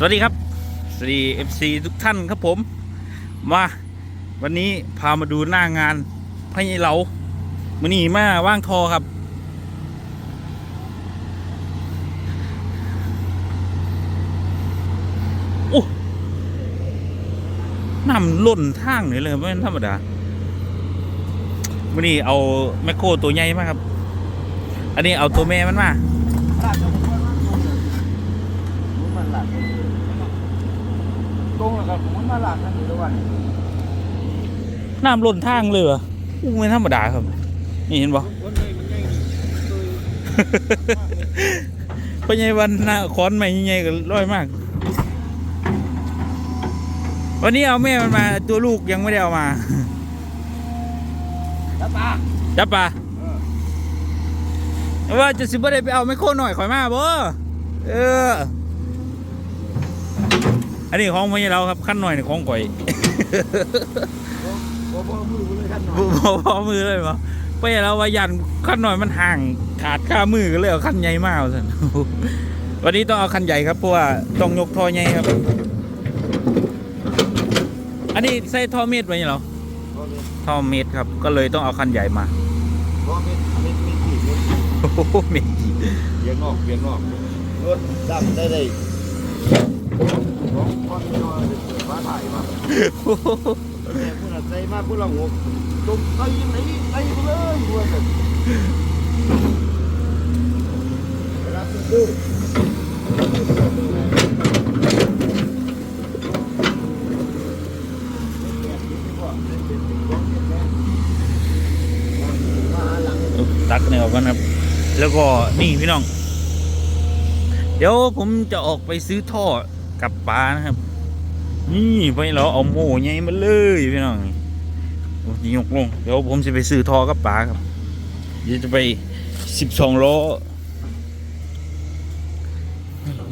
สวัสดีครับ สวัสดี FC ทุกท่านครับผม มาวันนี้พามาดูหน้างานพญเหลามือนีมาว่างทอครับ โอ้น้ำล้นทางเลยเลยไม่ธรรมดามือนี้เอาแมคโครตัวใหญ่มากครับ อันนี้เอาตัวแม่มันมา ตรงแล้วครับผมมาหลักกันอยู่ทุกวันน้ำล้นทางเลยเหรออู้ไม่ธรรมดาครับ นี่เห็นบ่คนใหญ่มันใหญ่เคยพญายวันหน้าคอนใหม่ใหญ่ๆก็ร้อยมาก วันนี้เอาแม่มันมาตัวลูกยังไม่ได้เอามาแล้วตาจับปะว่าจะสิบ่ได้ไปเอาไมโครหน่อยข่อยมาบ่เออ อันนี้ของพญายเราครับขั้นหน่อยนี่ของข่อยโอ้โหมือเลยท่านหน่อยบ่บ่พอมือเลยบ่พญายเราว่ายันขั้นหน่อยมันห่างขาดค่ามือก็เลยเอาขั้นใหญ่มากสันวันนี้ต้องเอาคันใหญ่ครับเพราะว่าต้องยกท่อใหญ่ครับ อันนี้ใส่ท่อเมตรไว้เหรอพอเม็ดท่อเมตรครับ ก็เลยต้องเอาคันใหญ่มาพอเม็ดเม็ดเม็ดกี่เม็ดโอ้โหเมตรกี่เบียงนอกเบียงนอกรถดำได้เลย ของคนนอนเปิดฟ้าถ่ายมาแม่พูดอะไรมาพูดละหกตุ้มไอ้ยังไงไอ้ไปเลยพูดกันรับซื้อมาหลังตักเนี่ยออกก่อนครับ แล้วก็นี่พี่น้อง เดี๋ยวผมจะออกไปซื้อท่อ กับปลานะครับ นี่ไปเราเอาโม่ใหญ่มาเลยพี่น้องนี่ยกลง เดี๋ยวผมจะไปซื้อทอกับปลาครับเดี๋ยวจะไปสิบสองล้อ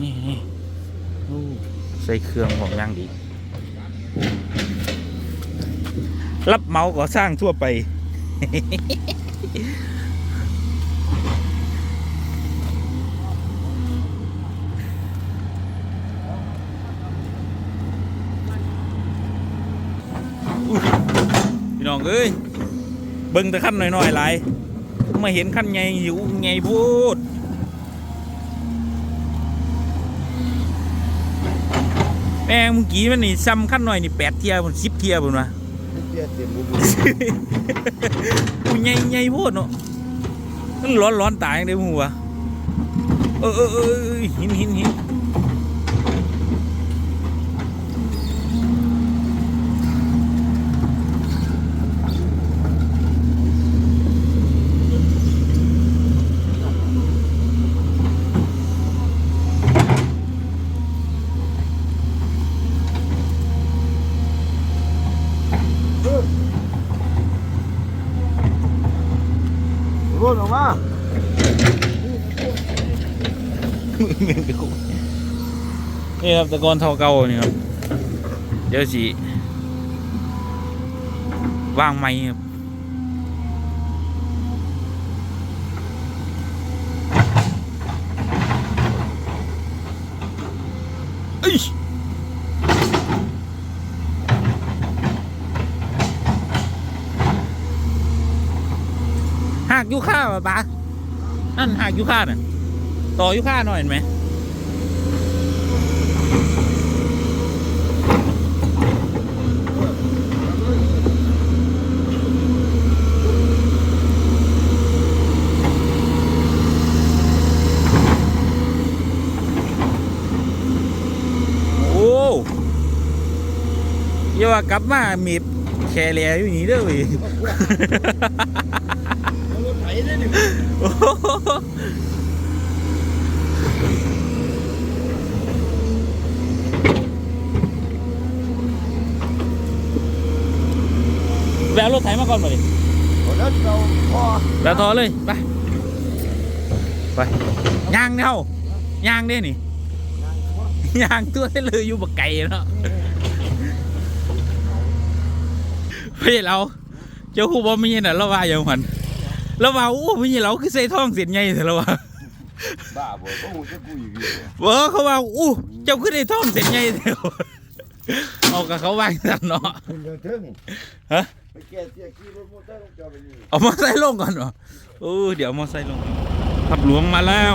นี่นี่ใส่เครื่องของย่างดี รับเมาก่อสร้างทั่วไป พี่น้อง เอ้ยเบิ่งแต่ขั้นหน่อยๆหลายมาเห็นขั้นใหญ่อยู่ใหญ่พูดแม่งเมื่อกี้มันนี่ซ้ำขั้นหน่อยนี่แปดเทียบนสิบเทียบนวะเตี้ยเต็มบุบกูใหญ่ใหญ่พูดเนาะมันร้อนร้อนตายยังได้มึงวะเออเออเออเออหินหินหิน มานี่ครับตะกอนเท่าเก่านี่ครับ เดี๋ยวสิวางไม้ครับเอ้ยหากยุค่าป่ะปะนั่นหากยุค่าน่ะ ต่อยุค่าหน่อยเห็นไหมโอ้ย่าว่ากลับมามีบแค่เหลียอยู่นี่เด้อเว้ย รถไถได้หนึ่งโอ้โหแวะรถไถมาก่อนมาดิแล้วเราพอแล้วท อเลยไปไปย่างเนี่ยเฮาย่างเด้นี่ย่างตัวได้เลยอยู่บักไก่เนาะพี่เราเจ้าคู่บอไม่ยินอะเราว่าอย่างหันเราว่าโอ้ไม่ยินเราคือใส่ท่องเสียนใหญ่แต่เราว่าบ้าบ่ต้องหูจะกูอีกอยู่เว้อเขาว่าอู้เจ้าขึ้นได้ท่อมเสร็จไงเดียวเอากับเขาวางสันเนาะคุณยังถึงฮะไปแก้เสียขี่รถมอเตอร์ต้องจอดไปนี่เอามอไซค์ลงก่อนเหรอเออเดี๋ยวมอไซค์ลงขับหลวงมาแล้ว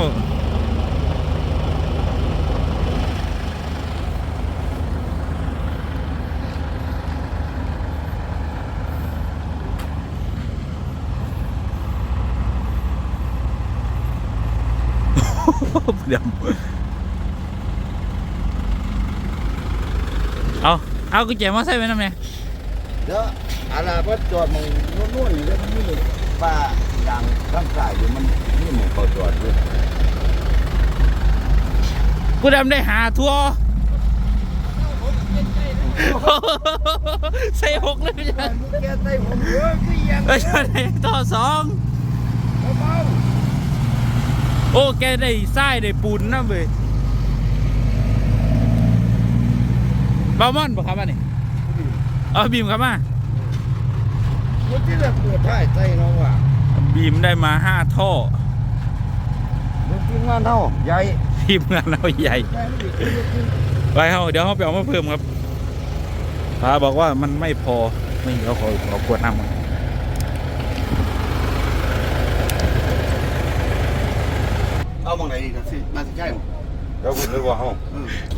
ดี๋ยวเอาเอากุญแจมอไซค์ไว้นั่นไงเดี๋ยวอะไรพัดจอดมองนู่นๆอยู่แล้วนี่ป้ายางข้างซ้ายอยู่มันนี่มองเขาจอดด้วยกูดำได้หาทัวร์ใส่หกเลยไม่ใช่มึงแกใส่ผมเยอะคือยังไม่ใช่ต่อสองเบา โอ้แกได้ทรายได้ปูนนะเว้ยบามอนบอกครับอันนี้ๆเอาบีมครับมาคนที่แบบปวดท้ายใส่น้องว่ะบีมได้มาห้าท่อมึงกินงานเท่าใหญ่ทีมงานเราใหญ่ใหญ่ไม่ดีกินกินไปเฮาเดี๋ยวเขาไปเอามาเพิ่มครับพาบอกว่ามันไม่พอไม่เขาขอขอขวดน้ำ มาเอางไหนดีกันสิมาสิใช่เราคุณเลยว่าเฮา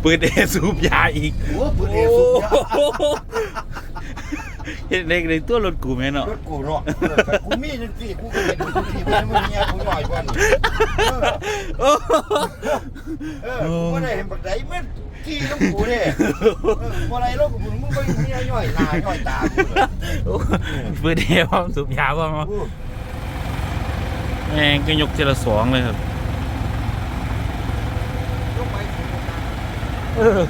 ปืนเอสูบยาอีกโอ้ปืนเอสุดยอดโอ้โหเห็นเด็กในตัวรถกูแม่เนาะรถกูเนาะกูมีจังซี่กูก็เห็นกูที่บ้านมึงเนี่ยกูหน่อยกว่านี่โอ้โหเออกูบ่ได้เห็นบักไดมันขี้กับกูเด้เออบ่ได้โลกกูมึงบ่มีย่อยหน้าย่อยตากูเลยปืนเอพร้อมสูบยาพร้อมกู แม่งก็ยกเจละสองเลยครับ ยกไป เออ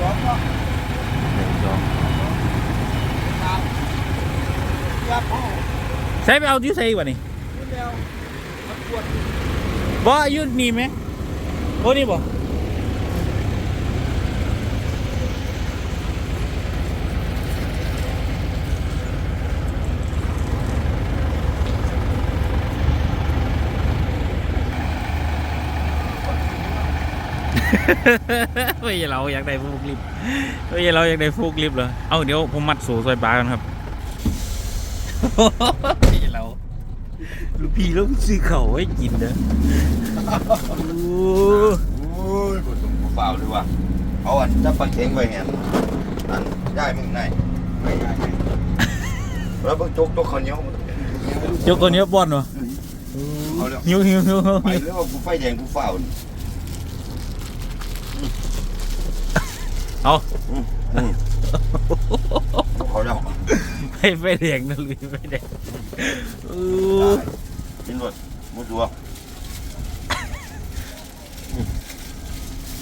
สองเนายับเฮาใช้ไปเอาที่ใส่กว่านี่วมันปวดบ่อยุนี่ไหมโอ้นี่บ่ ไม่ใช่เราอยากได้ฟูกลิฟต์ไม่ใช่เราอยากได้ฟูกลิฟต์เหรอเอาเดี๋ยวผมมัดสูซอยปลากันครับไม่ใช่เราลูกพี่ต้องซื้อเขาไว้กินนะโอ้โอ้ยบ่ต้องกูเปล่าเลยว่ะเอาอันจับปลาเข็งไว้เนี่ยอันได้มึงไหนไม่ได้แล้วเบิ่งจกตัวข้าวเหนียวเจ้าคนนี้ป้อนวะเอาแล้วหิวหิวหิวหิวไปแล้วกูไฟแดงกูเฝ้า เอาอืมอืมเขาแล้วไปไปแดงนะลุยไปแดงโอ้กินรถมุดัว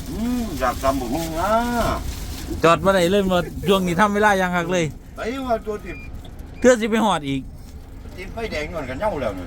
อืมอยากทำบุญนะจอดมาไหนเลยมาช่วงนี้ทำเวลายังหักเลยไอ้ว่าตัวติดเพื่อสิไปหอดอีกติดไฟแดงย้อนกันเน่าแล้วนี่